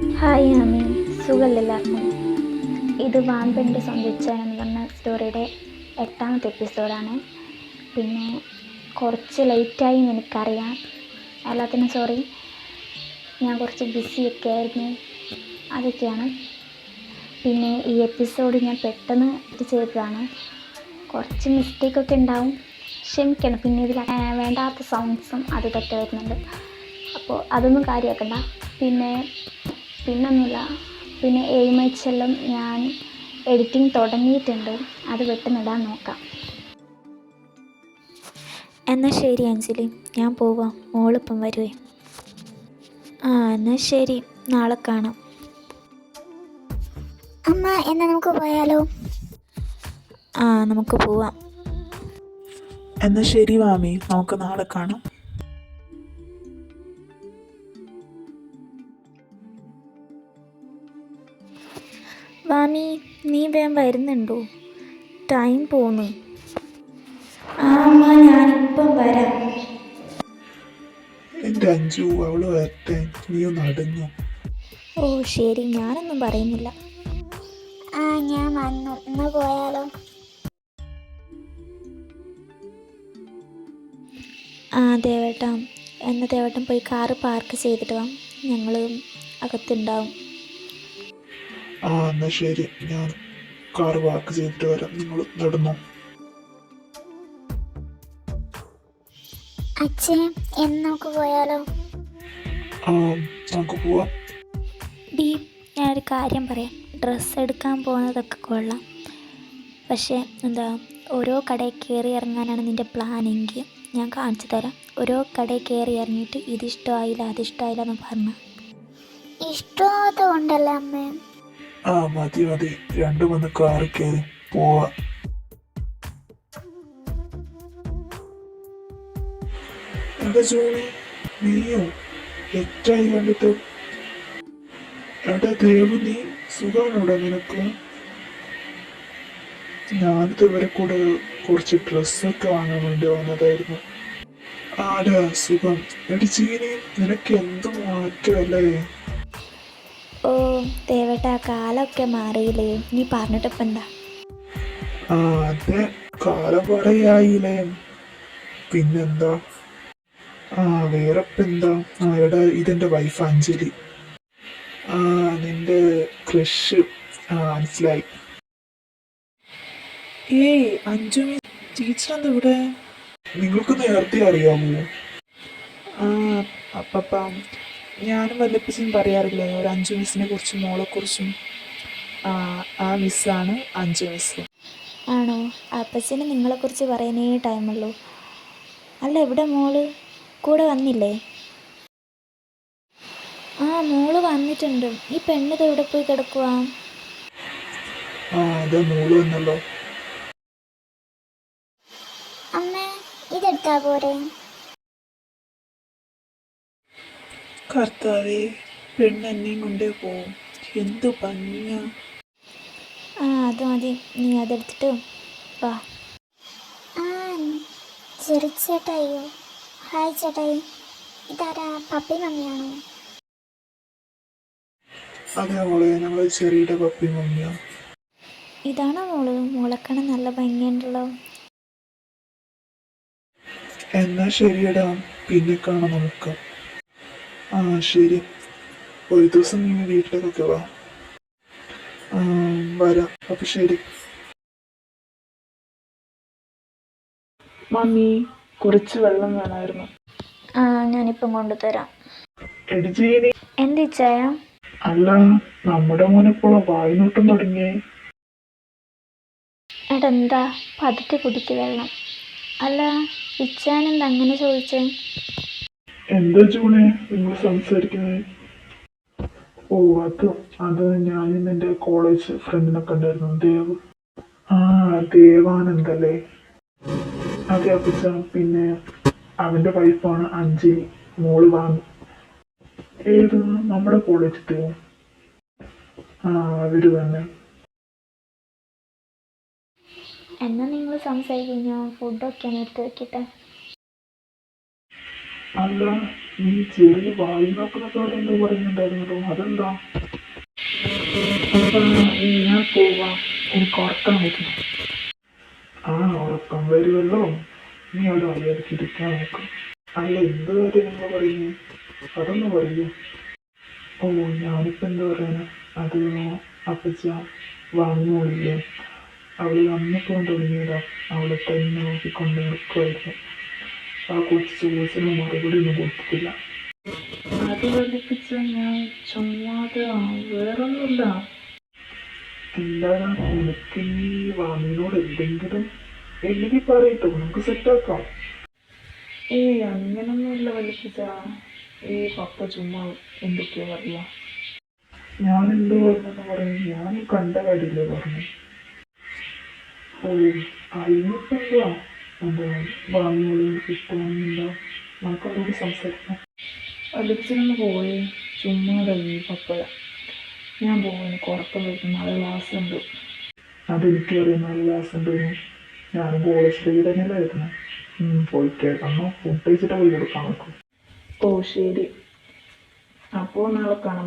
Hi Ami സുഖമില്ലായിരുന്നു ഇത് വാമ്പന്റെ സ്വന്തം എന്ന് പറഞ്ഞ സ്റ്റോറിയുടെ എട്ടാമത്തെ എപ്പിസോഡാണ് പിന്നെ കുറച്ച് ലേറ്റായി എനിക്കറിയാം. എല്ലാത്തിനും സോറി ഞാൻ കുറച്ച് ബിസിയൊക്കെ ആയിരുന്നു. അതൊക്കെയാണ്. പിന്നെ ഈ എപ്പിസോഡ് ഞാൻ പെട്ടെന്ന് ചെയ്തതാണ്. കുറച്ച് മിസ്റ്റേക്കൊക്കെ ഉണ്ടാവും. ക്ഷമിക്കണം. പിന്നെ ഇതിൽ വേണ്ടാത്ത സൗണ്ട്സും അത് തെറ്റ് വരുന്നുണ്ട്. അപ്പോൾ അതൊന്നും കാര്യമാക്കണ്ട പിന്നെ പിന്നൊന്നുമില്ല. പിന്നെ എയിം എല്ലാം ഞാൻ എഡിറ്റിംഗ് തുടങ്ങിയിട്ടുണ്ട്. അത് വെട്ടുന്നിടാൻ നോക്കാം. എന്നാൽ ശരി അഞ്ജലി. ഞാൻ പോവാം. മോളിപ്പം വരുവേ. ആ എന്നാൽ ശരി. നാളെ കാണാം. അമ്മ എന്നാൽ നമുക്ക് പോയാലോ? ആ നമുക്ക് പോവാം. എന്നാ ശരി വാമി. നമുക്ക് നാളെ കാണാം. മാമി നീ വേം വരുന്നുണ്ടോ? ടൈം പോന്നു. ആ അമ്മ ഞാനിപ്പം വരാം. എന്റെ അഞ്ചു അവൾ വരട്ടെ. നീ ഒന്ന് അടങ്ങു. ഓ ശരി. ഞാനൊന്നും പറയുന്നില്ല. ആ ഞാൻ വന്നു. എന്നാ പോയാലോ? ആ ദേവേട്ടാ. എന്ന ദേവേട്ടൻ പോയി കാറ് പാർക്ക് ചെയ്തിട്ട് വാ. ഞങ്ങൾ അകത്തുണ്ടാവും. ആ എന്നാ ശരി. ഞാൻ കാർ വാക്ക് ചെയ്തിട്ട് വരാം. നിങ്ങൾ നടന്നു. അച്ഛേ എന്ന് നമുക്ക് പോയാലോ? ആ നമുക്ക് പോവാം. ഡി ഞാനൊരു കാര്യം പറയാം. ഡ്രസ്സ് എടുക്കാൻ പോകുന്നതൊക്കെ കൊള്ളാം. പക്ഷേ എന്താ ഓരോ കടയിൽ കയറി ഇറങ്ങാനാണ് നിന്റെ പ്ലാനെങ്കിൽ ഞാൻ കാണിച്ചു തരാം. ഓരോ കടയിൽ കയറി ഇറങ്ങിയിട്ട് ഇതിഷ്ടമായില്ല അതിഷ്ടമായില്ല എന്ന് പറഞ്ഞു. ഇഷ്ടമാവാത്ത കൊണ്ടല്ലേ അമ്മ. ആ മതി മതി. രണ്ടു മൂന്ന് കാറി കയറി പോവാ. എന്താ ജോണി? നീയോ? എറ്റായി കണ്ടിട്ട്. എടാ ദേവു നീ സുഖമാണോടാ നിനക്ക്? ഞാനിത് ഇവരെ കൂടെ കുറച്ച് ഡ്രസ്സൊക്കെ വാങ്ങാൻ വേണ്ടി വന്നതായിരുന്നു. ആടാ സുഖം. എടി ചീനി നിനക്ക് എന്ത് മാറ്റമല്ലേ ഓ ദേവട്ട കാലമൊക്കെ മാറിയില്ലേ. നീ പറഞ്ഞിട്ടിപ്പം എന്താ? അതെ കാലം പറയായില്ലേ പിന്നെന്താ? ആ വേറെ എന്താ? ആരുടെ ഇതെന്റെ വൈഫ് അഞ്ജലി. ആ നിന്റെ ക്രഷ് ആ മനസ്സിലായി. ഏയ് അഞ്ജു ടീച്ചർ എന്താ ഇവിടെ? നിങ്ങൾക്ക് നേരത്തെ അറിയാമോ? ആ അപ്പപ്പ ഞാനും വല്ലപ്പച്ചും പറയാറില്ല ഒരു അഞ്ചു മിസ്സിനെ കുറിച്ചും മോളെ കുറിച്ചും. ആ മിസ്സാണ് അഞ്ചു മിസ് ആണോ? അപ്പച്ചന് നിങ്ങളെക്കുറിച്ച് പറയാനേ ടൈമുള്ളൂ. അല്ല എവിടെ മോൾ? കൂടെ വന്നില്ലേ? ആ മോൾ വന്നിട്ടുണ്ട്. ഈ പെണ്ണിത് എവിടെ പോയി കിടക്കുവാ? ആ അതെ മോൾ വന്നല്ലോ. അമ്മ ഇതെടുത്താ പോരെ? കർത്താവേ പെണ്ണെന്നെ കൊണ്ടേ പോവും എന്ത് ഭംഗിയാ. ആ അത് മതി. നീ അതെടുത്തിട്ട് വാ. ചെറു ചേട്ടായോ? ഹായ് ചേട്ടായി. ഇതാരാ? പപ്പി മമ്മിയാണോ? അതെ മോളെ ഞങ്ങൾ ചെറിയുടെ പപ്പി മമ്മിയാ. ഇതാണോ മോൾ? മോളക്കണ നല്ല ഭംഗിയുണ്ടല്ലോ. എന്നാ ശരിയടാ. പിന്നെ കാണാം നമുക്ക്. ആ ശരി. ഒരു ദിവസം നീ വീട്ടിലേക്കൊക്കെ വാ. ആ വരാം. അപ്പൊ ശരി. മമ്മി കുറച്ച് വെള്ളം വേണമായിരുന്നു. ആ ഞാനിപ്പം കൊണ്ടുതരാം. എടിജീനി എന്ത് ചായ അല്ല നമ്മുടെ മോനെപ്പോഴും വായ്നോട്ടം തുടങ്ങിയേ. എടെന്താ എന്താ? പതുക്കെ കുടിക്ക് വെള്ളം. അല്ല ഇച്ചാനെന്താ അങ്ങനെ ചോദിച്ചേ? എന്താ ജൂണെ? നിങ്ങൾ സംസാരിക്കുന്നത് ഓ അത് അത് ഞാൻ എന്റെ കോളേജ് ഫ്രണ്ടിനെ കണ്ടായിരുന്നു. ദേവ്. ആ ദേവാനന്ദല്ലേ? അതെ അപ്പച്ച. പിന്നെ അവന്റെ വൈഫാണ് അഞ്ചി മോൾ വാങ്ങി. ഏത്? നമ്മുടെ കോളേജ് ദേവ് ആ അവർ തന്നെ. എന്നാ നിങ്ങൾ സംസാരിക്കും. ഞാൻ ഫുഡൊക്കെ നിർത്തി വെക്കട്ടെ. അല്ല നീ ചെറിയ വായി നോക്കുന്നതോടെ എന്ന് പറയുന്നുണ്ടായിരുന്നല്ലോ അതെന്താ? ഞാൻ പോവാം. എനിക്ക് ഉറക്കം വരുന്നു ആ ഉറക്കം വരുമല്ലോ നീ അവിടെ അറിയാതെ ഇരിക്കാൻ നോക്കും. അല്ല എന്ത് കാര്യം പറയുന്നേ? അതൊന്ന് പറയൂ. ഓ ഞാനിപ്പോ എന്താ പറയാനാ? അത് അപ്പച്ച വാങ്ങിയോളില്ലേ അവൾ വന്നപ്പോൾ തുടങ്ങിയതാ. അവളെ തന്നെ നോക്കിക്കൊണ്ട് നിൽക്കുമായിരുന്നു ആ കൊച്ചു ചോദിച്ചിന് മറുപടി ഒന്നും കൊടുത്തിട്ടില്ല. അത് വലിപ്പിച്ച ഞാൻ ചുമ്മാതെ വേറൊന്നുമില്ല. എന്താണ് എനിക്ക് ഈ വാമിനോട് എന്തെങ്കിലും എനിക്ക് പറയട്ടോ നമുക്ക് സെറ്റാക്കാം ഏയ് അങ്ങനൊന്നുമില്ല വലിപ്പിച്ച ഈ പപ്പ ചുമ്മാ എന്തൊക്കെയാ പറയാ ഞാൻ എന്ത് പറഞ്ഞെന്ന് പറയും ഞാൻ കണ്ട കാര്യമില്ല പറഞ്ഞു. ഓ എന്താ എന്താ വാങ്ങിയോളി ഇഷ്ടമൊന്നുമില്ല നമുക്ക് അവരോട് സംസാരിക്കാം അടുത്തിരുന്ന് പോയി ചുമ്മാ തന്നെ പപ്പഴ ഞാൻ പോകും എനിക്ക് ഉറക്കം വരുന്നു. നാളെ ക്ലാസ് ഉണ്ട്. അതെനിക്ക് അറിയാം നാളെ ക്ലാസ് ഉണ്ട്. ഞാൻ ഫ്രീ തന്നെയല്ലേ വരുന്നത് പോയി കേൾക്കണം ഫുഡ് കഴിച്ചിട്ട് പോയി കൊടുക്കാൻ നോക്കും ഓ ശരി. അപ്പോൾ നാളെ കാണാം.